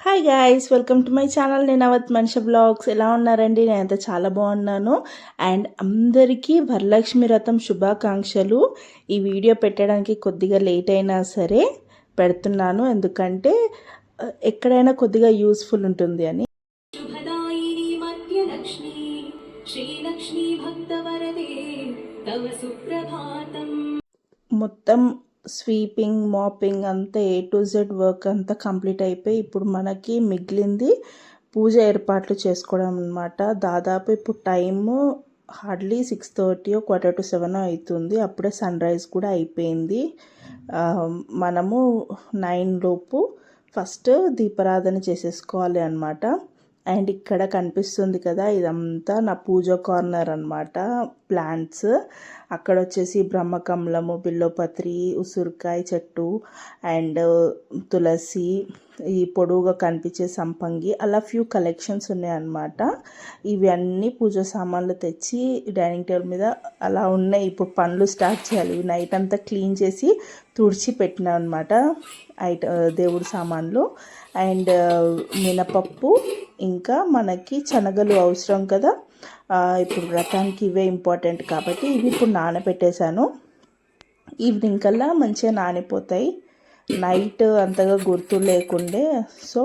Hi guys welcome to my channel నేను అవత్ మనిషి బ్లాగ్స్ ఎలా ఉన్నారండి? నేనైతే చాలా బాగున్నాను. అండ్ అందరికీ వరలక్ష్మి రథం శుభాకాంక్షలు. ఈ వీడియో పెట్టడానికి కొద్దిగా లేట్ అయినా సరే పెడుతున్నాను. ఎందుకంటే ఎక్కడైనా కొద్దిగా యూస్ఫుల్ ఉంటుంది అని. మొత్తం స్వీపింగ్ మాపింగ్ అంతా ఏ టు జెడ్ వర్క్ అంతా కంప్లీట్ అయిపోయి ఇప్పుడు మనకి మిగిలింది పూజ ఏర్పాట్లు చేసుకోవడం అనమాట దాదాపు ఇప్పుడు time hardly six thirty quarter to seven అవుతుంది. అప్పుడే సన్ రైజ్ కూడా అయిపోయింది. మనము నైన్ లోపు ఫస్ట్ దీపారాధన చేసేసుకోవాలి అనమాట అండ్ ఇక్కడ కనిపిస్తుంది కదా ఇదంతా నా పూజ కార్నర్ అనమాట ప్లాంట్స్. అక్కడ వచ్చేసి బ్రహ్మకమలము బిల్లోపత్రి ఉసిరికాయ చెట్టు అండ్ తులసి ఈ పొడవుగా కనిపించే సంపంగి అలా ఫ్యూ కలెక్షన్స్ ఉన్నాయన్నమాట. ఇవన్నీ పూజ సామాన్లు తెచ్చి డైనింగ్ టేబుల్ మీద అలా ఉన్నాయి. ఇప్పుడు పనులు స్టార్ట్ చేయాలి. నైట్ అంతా క్లీన్ చేసి తుడిచి పెట్టినా అనమాట ఐట దేవుడి సామాన్లు. అండ్ మినపప్పు ఇంకా మనకి శనగలు అవసరం కదా. ఇప్పుడు వ్రతానికి ఇవే ఇంపార్టెంట్ కాబట్టి ఇవి ఇప్పుడు నానబెట్టేశాను. ఈవినింగ్ కల్లా మంచిగా నానిపోతాయి. నైట్ అంతగా గుర్తు లేకుండే సో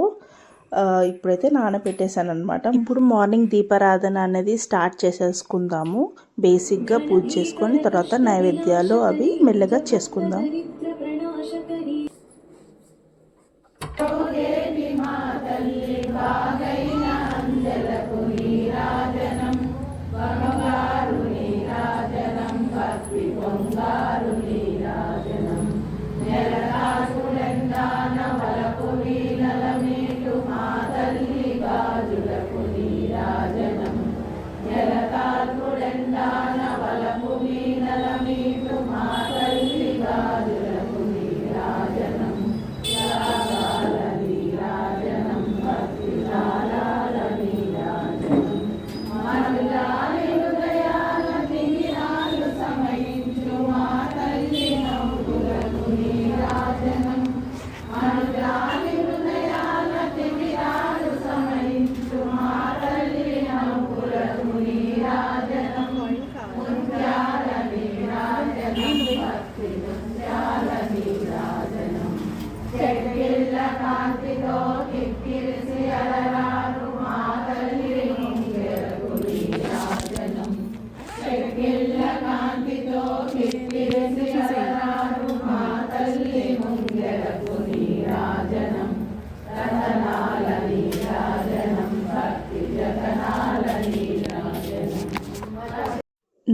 ఇప్పుడైతే నానబెట్టేశాను అనమాట ఇప్పుడు మార్నింగ్ దీపారాధన అనేది స్టార్ట్ చేసేసుకుందాము. బేసిక్గా పూజ చేసుకొని తర్వాత నైవేద్యాలు అవి మెల్లగా చేసుకుందాం.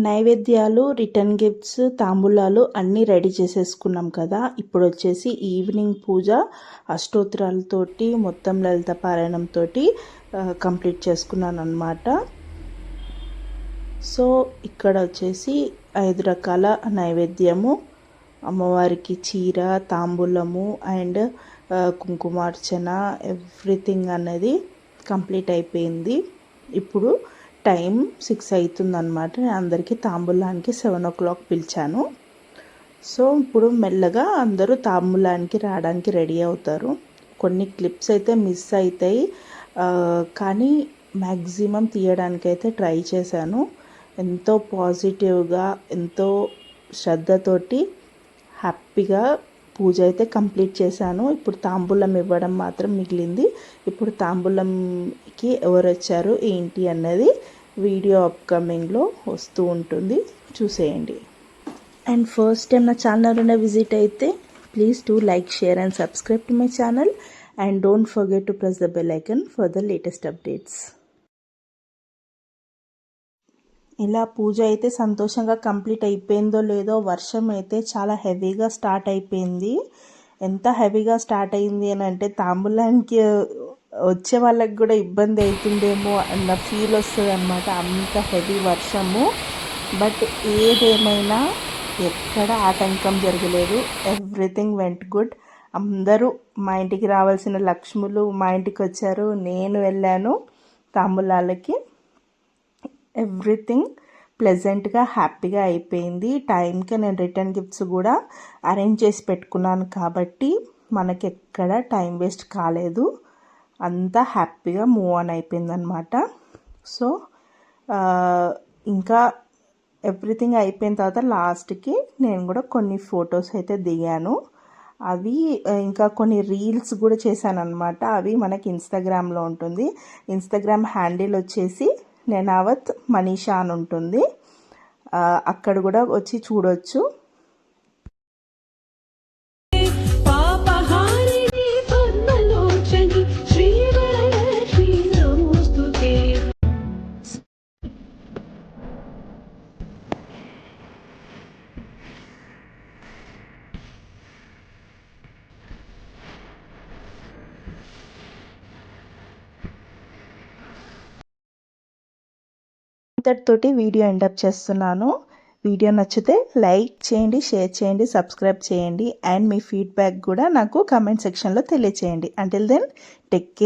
నైవేద్యాలు రిటర్న్ గిఫ్ట్స్ తాంబూలాలు అన్నీ రెడీ చేసేసుకున్నాం కదా. ఇప్పుడు వచ్చేసి ఈవినింగ్ పూజ అష్టోత్తరాలతోటి మొత్తం లలిత పారాయణంతో కంప్లీట్ చేసుకున్నాను అనమాట సో ఇక్కడ వచ్చేసి ఐదు రకాల నైవేద్యము. అమ్మవారికి చీర తాంబూలము అండ్ కుంకుమార్చన ఎవ్రీథింగ్ అనేది కంప్లీట్ అయిపోయింది. ఇప్పుడు టైం సిక్స్ అవుతుందన్నమాట. నేను అందరికీ తాంబూలానికి సెవెన్ ఓ క్లాక్ పిలిచాను. సో ఇప్పుడు మెల్లగా అందరూ తాంబూలానికి రావడానికి రెడీ అవుతారు. కొన్ని క్లిప్స్ అయితే మిస్ అవుతాయి కానీ మ్యాక్సిమం తీయడానికి అయితే ట్రై చేశాను. ఎంతో పాజిటివ్గా ఎంతో శ్రద్ధతోటి హ్యాపీగా పూజ అయితే కంప్లీట్ చేశాను. ఇప్పుడు తాంబూలం ఇవ్వడం మాత్రం మిగిలింది. ఇప్పుడు తాంబూలంకి ఎవరు వచ్చారు ఏంటి అన్నది వీడియో అప్కమింగ్లో వస్తూ ఉంటుంది. చూసేయండి. అండ్ ఫస్ట్ టైం నా ఛానల్ ఉన్న విజిట్ అయితే please to like share and subscribe to my channel. And don't forget to press the bell icon for the latest updates. ఇలా పూజ అయితే సంతోషంగా కంప్లీట్ అయిపోయిందో లేదో వర్షం అయితే చాలా హెవీగా స్టార్ట్ అయిపోయింది. ఎంత హెవీగా స్టార్ట్ అయింది అని అంటే తాంబూలానికి వచ్చే వాళ్ళకి కూడా ఇబ్బంది అవుతుందేమో అన్న ఫీల్ వస్తుంది అనమాట అంత హెవీ వర్షము. బట్ ఏదేమైనా ఎక్కడ ఆటంకం జరగలేదు. ఎవ్రీథింగ్ వెంట్ గుడ్ అందరూ మా ఇంటికి రావాల్సిన లక్ష్ములు మా ఇంటికి వచ్చారు. నేను వెళ్ళాను తాంబూలాలకి. ఎవ్రీథింగ్ ప్లెజెంట్గా హ్యాపీగా అయిపోయింది. టైంకి నేను రిటర్న్ గిఫ్ట్స్ కూడా అరేంజ్ చేసి పెట్టుకున్నాను కాబట్టి మనకి ఎక్కడ టైం వేస్ట్ కాలేదు. అంతా హ్యాపీగా మూవ్ ఆన్ అయిపోయిందనమాట సో ఇంకా ఎవ్రీథింగ్ అయిపోయిన తర్వాత లాస్ట్కి నేను కూడా కొన్ని ఫొటోస్ అయితే దిగాను. అవి ఇంకా కొన్ని రీల్స్ కూడా చేశాను అనమాట అవి మనకి ఇన్స్టాగ్రామ్లో ఉంటుంది. ఇన్స్టాగ్రామ్ హ్యాండిల్ వచ్చేసి నెనావత్ మనీషా అని ఉంటుంది. అక్కడ కూడా వచ్చి చూడొచ్చు. ఇంతటితోటి వీడియో ఎండప్ చేస్తున్నాను. వీడియో నచ్చితే లైక్ చేయండి షేర్ చేయండి సబ్స్క్రైబ్ చేయండి అండ్ మీ ఫీడ్బ్యాక్ కూడా నాకు కమెంట్ సెక్షన్లో తెలియచేయండి. Until then tech care